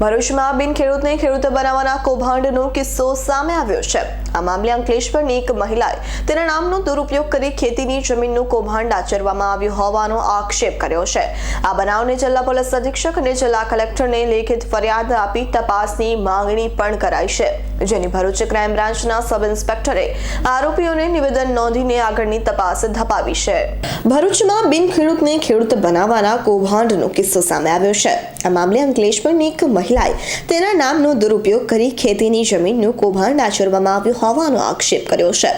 ભરૂચમાં બિન ખેડૂતને ખેડૂત બનાવવાના કૌભાંડનો કિસ્સો સામે આવ્યો છે. આ મામલે અંકલેશ્વરની એક મહિલાએ તેના નામનો દુરુપયોગ કરી ખેતીની જમીનનું કૌભાંડ આચરવામાં આવ્યું હોવાનો આક્ષેપ કર્યો છે. આ બનાવને જિલ્લા પોલીસ અધિક્ષક અને જિલ્લા કલેક્ટરને લેખિત ફરિયાદ આપી તપાસની માંગણી પણ કરાઈ છે. જેની ભરૂચ ક્રાઇમ બ્રાન્ચના સબ ઇન્સ્પેક્ટરે આરોપીઓને નિવેદન નોંધીને આગળની તપાસ ધપાવી છે. ભરૂચમાં બિન ખેડૂતને ખેડૂત બનાવવાના કૌભાંડનો કિસ્સો સામે આવ્યો છે. આ મામલે અંકલેશ્વરની એક મહિલાએ તેના નામનો દુરુપયોગ કરી ખેતીની જમીનનું કૌભાંડ આચરવામાં આવ્યું હોવાનો આક્ષેપ કર્યો છે.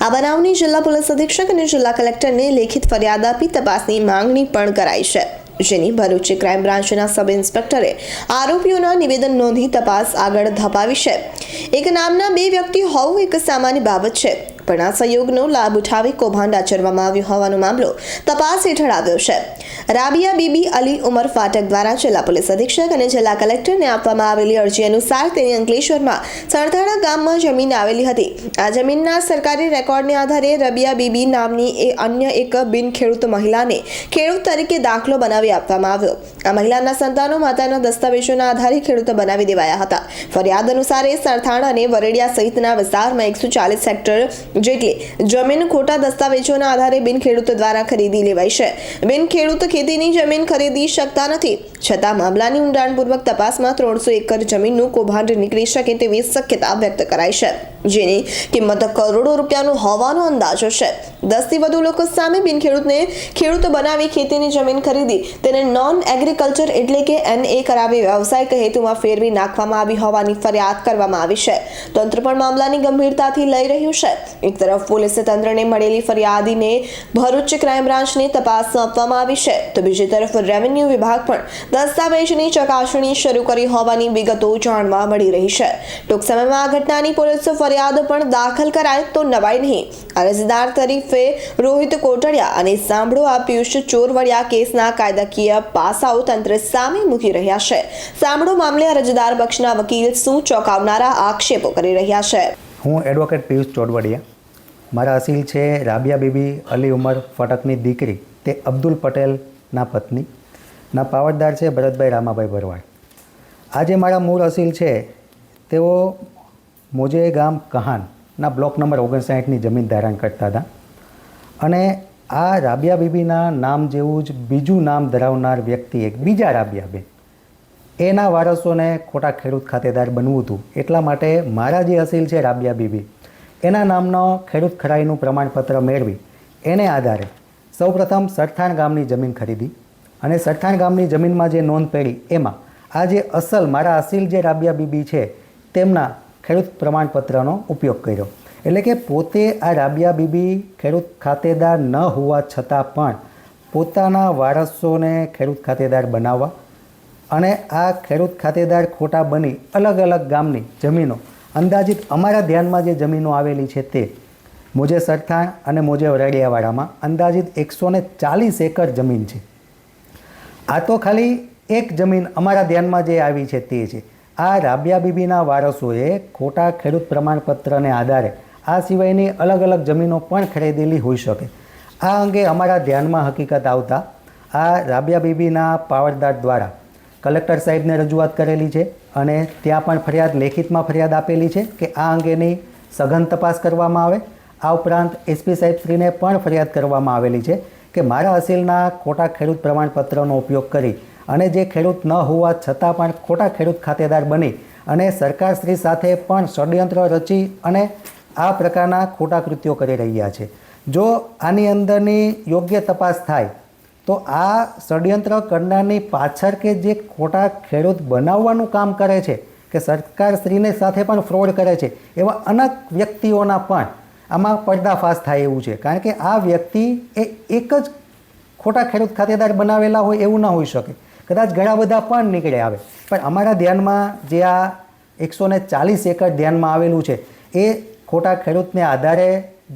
આ બનાવની જિલ્લા પોલીસ અધિક્ષક અને જિલ્લા કલેક્ટરને લેખિત ફરિયાદ આપી તપાસની માંગણી પણ કરાઈ છે. જેની ભરૂચ ક્રાઇમ બ્રાન્ચના સબ ઇન્સ્પેક્ટરે આરોપીઓના નિવેદન નોંધી તપાસ આગળ ધપાવી છે. એક નામના બે વ્યક્તિ હોવું એક સામાન્ય બાબત છે, પણ આ સહયોગનો લાભ ઉઠાવી કૌભાંડ આચરવામાં આવ્યો હોવાનો મામલો તપાસ હેઠળ આવ્યો છે. રાબિયા બીબી અલી ઉમર ફાટક દ્વારા જિલ્લા પોલીસ અધિક્ષક અને જિલ્લા કલેક્ટરને આપવામાં આવેલી અરજી અનુસાર તેની અંકલેશ્વરમાં સરથાણા ગામમાં જમીન આવેલી હતી. આ જમીનના સરકારી રેકોર્ડને આધારે રબિયા બીબી નામની એ અન્ય એક બિન મહિલાને ખેડૂત તરીકે દાખલો બનાવી આપવામાં આવ્યો. આ મહિલાના સંતાનો માતાના દસ્તાવેજોના આધારે ખેડૂત બનાવી દેવાયા હતા. ફરિયાદ અનુસાર એ સરથાણા અને વરેડિયા સહિતના વિસ્તારમાં એકસો ચાલીસ હેક્ટર જેટલી જમીન ખોટા દસ્તાવેજોના આધારે બિન ખેડૂત દ્વારા ખરીદી લેવાઈ છે. બિન ખેડૂત ખેતીની જમીન ખરીદી શકતા નથી. છતાં મામલાની ઊંડાણપૂર્વક તપાસમાં ત્રણસો એકર જમીનનું કૌભાંડ નીકળી શકે તેવી શક્યતા વ્યક્ત કરાઈ છે. જેની કિંમત કરોડો રૂપિયાનું હોવાનો અંદાજો છે. દસથી વધુ લોકો સામે બિન ખેડૂતને ખેડૂત બનાવી ખેતીની જમીન ખરીદી. તેને નોન એગ્રીકલ્ચર એટલે કે એન એ કરાવી વ્યવસાયિક હેતુમાં ફેરવી નાખવામાં આવી હોવાની ફરિયાદ કરવામાં આવી છે. તંત્ર પણ મામલાની ગંભીરતાથી લઈ રહ્યું છે. એક તરફ પોલીસે તંત્રને મળેલી ફરિયાદીને ભરૂચ ક્રાઇમ બ્રાન્ચને તપાસ સોંપવામાં આવી છે. તો બીજી તરફ રેવન્યુ વિભાગ પણ દસ્તાવેજની ચકાસણી શરૂ કરી હોવાની વિગતો જાણવા મળી રહી છે. ટૂંક સમયમાં આ ઘટનાની પોલીસ ફરિયાદ પણ દાખલ કરાય તો નવાઈ નહીં. અરજદાર તરીકે રોહિત કોટડિયા અને સાંભળો આ પિયુષ ચોરવડિયા કેસના કાયદાકીય પાસાઓ તંત્ર સામે મૂકી રહ્યા છે. સાંભળો મામલે અરજદાર પક્ષના વકીલ શું ચોંકાવનારા આક્ષેપો કરી રહ્યા છે. હું એડવોકેટ પિયુષ ચોરવડિયા. મારા અસીલ છે રાબિયા બીબી અલી ઉમર ફટકની દીકરી તે અબ્દુલ પટેલના પત્ની. ના પાવડદાર છે ભરતભાઈ રામાભાઈ ભરવાડ. આજે મારા મૂળ અસીલ છે તેઓ મોજે ગામ કહાનના બ્લોક નંબર ઓગણસાઠની જમીન ધારણ કરતા હતા. અને આ રાબિયા બીબીના નામ જેવું જ બીજું નામ ધરાવનાર વ્યક્તિ એક, બીજા રાબિયાબેન એના વારસોને ખોટા ખેડૂત ખાતેદાર બનવું હતું. એટલા માટે મારા જે અસીલ છે રાબિયા બીબી, એના નામનો ખેડૂત ખરાઈનું પ્રમાણપત્ર મેળવી, એને આધારે સૌપ્રથમ સરથાણ ગામની જમીન ખરીદી અને સરથાણ ગામની જમીનમાં જે નોંધ પડી એમાં આ જે અસલ મારા અસીલ જે રાબિયા બીબી છે તેમના ખેડૂત પ્રમાણપત્રનો ઉપયોગ કર્યો. એટલે કે પોતે આ રાબિયા બીબી ખેડૂત ખાતેદાર ન હોવા છતાં પણ પોતાના વારસોને ખેડૂત ખાતેદાર બનાવવા અને આ ખેડૂત ખાતેદાર ખોટા બની અલગ અલગ ગામની જમીનો. અંદાજિત અમારા ધ્યાનમાં જે જમીનો આવેલી છે તે મોજે સરથાણ અને મોજે વરાડિયાવાડામાં અંદાજિત એકસો ને ચાલીસ એકર જમીન છે. આ તો ખાલી એક જમીન અમારા ધ્યાનમાં જે આવી છે તે છે. આ રાબિયા બીબીના વારસોએ ખોટા ખેડૂત પ્રમાણપત્રને આધારે આ સિવાયની અલગ અલગ જમીનો પણ ખરીદેલી હોઈ શકે. આ અંગે અમારા ધ્યાનમાં હકીકત આવતા આ રાબિયા બીબીના પાવરદાર દ્વારા કલેક્ટર સાહેબને રજૂઆત કરેલી છે અને ત્યાં પણ ફરિયાદ લેખિતમાં ફરિયાદ આપેલી છે કે આ અંગેની સઘન તપાસ કરવામાં આવે. આ ઉપરાંત એસપી સાહેબશ્રીને પણ ફરિયાદ કરવામાં આવેલી છે કે મારા અસીલના ખોટા ખેડૂત પ્રમાણપત્રનો ઉપયોગ કરી અને જે ખેડૂત ન હોવા છતાં પણ ખોટા ખેડૂત ખાતેદાર બની અને સરકારશ્રી સાથે પણ ષડયંત્ર રચી અને આ પ્રકારના ખોટા કૃત્યો કરી રહ્યા છે. જો આની અંદરની યોગ્ય તપાસ થાય, તો આ ષડયંત્ર કરનારની પાછળ કે જે ખોટા ખેડૂત બનાવવાનું કામ કરે છે, કે સરકારશ્રીને સાથે પણ ફ્રોડ કરે છે, એવા અનેક વ્યક્તિઓના પણ આમાં પર્દાફાશ થાય એવું છે. કારણ કે આ વ્યક્તિ એ એક જ ખોટા ખેડૂત ખાતેદાર બનાવેલા હોય એવું ન હોઈ શકે. કદાચ ઘણા બધા પણ નીકળે આવે. પણ અમારા ધ્યાનમાં જે આ એકસો ને ચાલીસ એકર ધ્યાનમાં આવેલું છે, એ ખોટા ખેડૂતને આધારે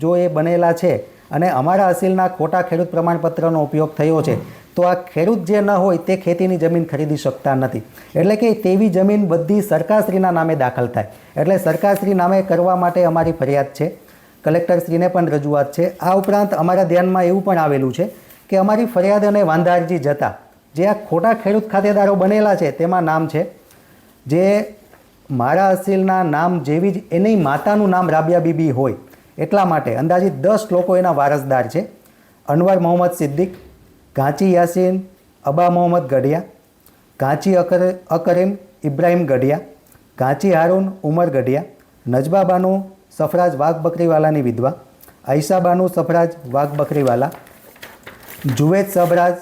જો એ બનેલા છે અને અમારા અસીલના ખોટા ખેડૂત પ્રમાણપત્રનો ઉપયોગ થયો છે, તો આ ખેડૂત જે ન હોય તે ખેતીની જમીન ખરીદી શકતા નથી. એટલે કે તેવી જમીન બધી સરકારશ્રીના નામે દાખલ થાય. એટલે સરકારશ્રી નામે કરવા માટે અમારી ફરિયાદ છે. કલેક્ટરશ્રીને પણ રજૂઆત છે. આ ઉપરાંત અમારા ધ્યાનમાં એવું પણ આવેલું છે કે અમારી ફરિયાદ અને વાંધા અરજી જતાં જે આ ખોટા ખેડૂત ખાતેદારો બનેલા છે, તેમાં નામ છે, જે મારા અસીલના નામ જેવી જ એની માતાનું નામ રાબિયા બીબી હોય, એટલા માટે અંદાજિત દસ લોકો એના વારસદાર છે. અનવર મોહમ્મદ સિદ્દીક ઘાંચી યાસીન, અબા મોહમ્મદ ગઢિયા ઘાંચી અકર, અકરેમ ઇબ્રાહીમ ગઢિયા ઘાંચી હારૂન ઉમર ગઢિયા નજબાબાનુ સફરાજ વાઘ બકરીવાલાની વિધવા આઈસાબાનુ સફરાજ વાઘ બકરીવાલા, જુવેદ સફરાજ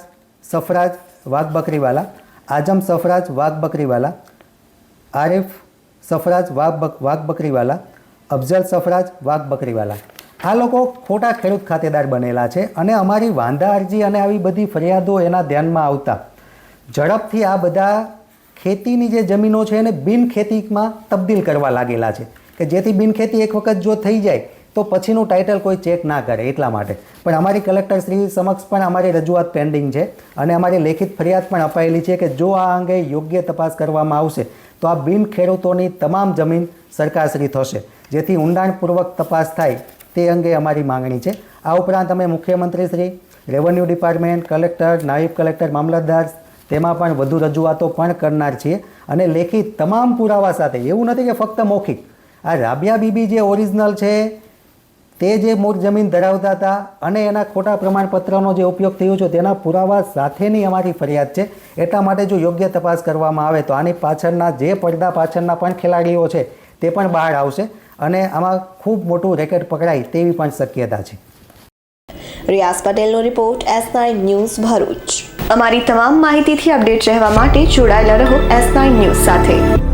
સફરાજ વાઘ બકરીવાલા, આઝમ સફરાજ વાઘ બકરીવાલા, આરિફ સફરાજ વાઘ વાઘ બકરીવાલા, અફઝલ સફરાજ વાઘ બકરીવાલા. આ લોકો ખોટા ખેડૂત ખાતેદાર બનેલા છે અને અમારી વાંધા અરજી અને આવી બધી ફરિયાદો એના ધ્યાનમાં આવતા. ઝડપથી આ બધા ખેતીની જે જમીનો છે એને બિનખેતીમાં તબદીલ કરવા લાગેલા છે. કે જેથી બિનખેતી એક વખત જો થઈ જાય તો પછીનું ટાઇટલ કોઈ ચેક ના કરે એટલા માટે. પણ અમારી કલેક્ટર શ્રી સમક્ષ પણ અમારી રજૂઆત પેન્ડિંગ છે અને અમારી લેખિત ફરિયાદ પણ અપાયેલી છે કે જો આ અંગે યોગ્ય તપાસ કરવામાં આવશે, તો આ બિન ખેડૂતોની તમામ જમીન સરકારશ્રી થશે. જેથી ઊંડાણપૂર્વક તપાસ થાય તે અંગે અમારી માંગણી છે. આ ઉપરાંત અમે મુખ્યમંત્રી શ્રી રેવન્યુ ડિપાર્ટમેન્ટ કલેક્ટર નાયબ કલેક્ટર મામલતદાર તેમાં પણ વધુ રજૂઆતો પણ કરનાર છીએ અને લેખિત તમામ પુરાવા સાથે, એવું નથી કે ફક્ત મૌખિક. આ રાબિયા બીબી જે ઓરિજિનલ છે તે જે મૂળ જમીન ધરાવતા હતા અને એના ખોટા પ્રમાણપત્રનો જે ઉપયોગ થયો છે તેના પુરાવા સાથેની અમારી ફરિયાદ છે. એટલા માટે જો યોગ્ય તપાસ કરવામાં આવે તો આની પાછળના જે પડદા પાછળના પણ ખેલાડીઓ છે તે પણ બહાર આવશે અને આમાં ખૂબ મોટું રેકેટ પકડાય તેવી પણ શક્યતા છે. રિયાઝ પટેલનો report S nine news Bharuch. અમારી તમામ માહિતીથી અપડેટ રહેવા માટે જોડાયેલા રહો એસ નાઇન ન્યૂઝ સાથે.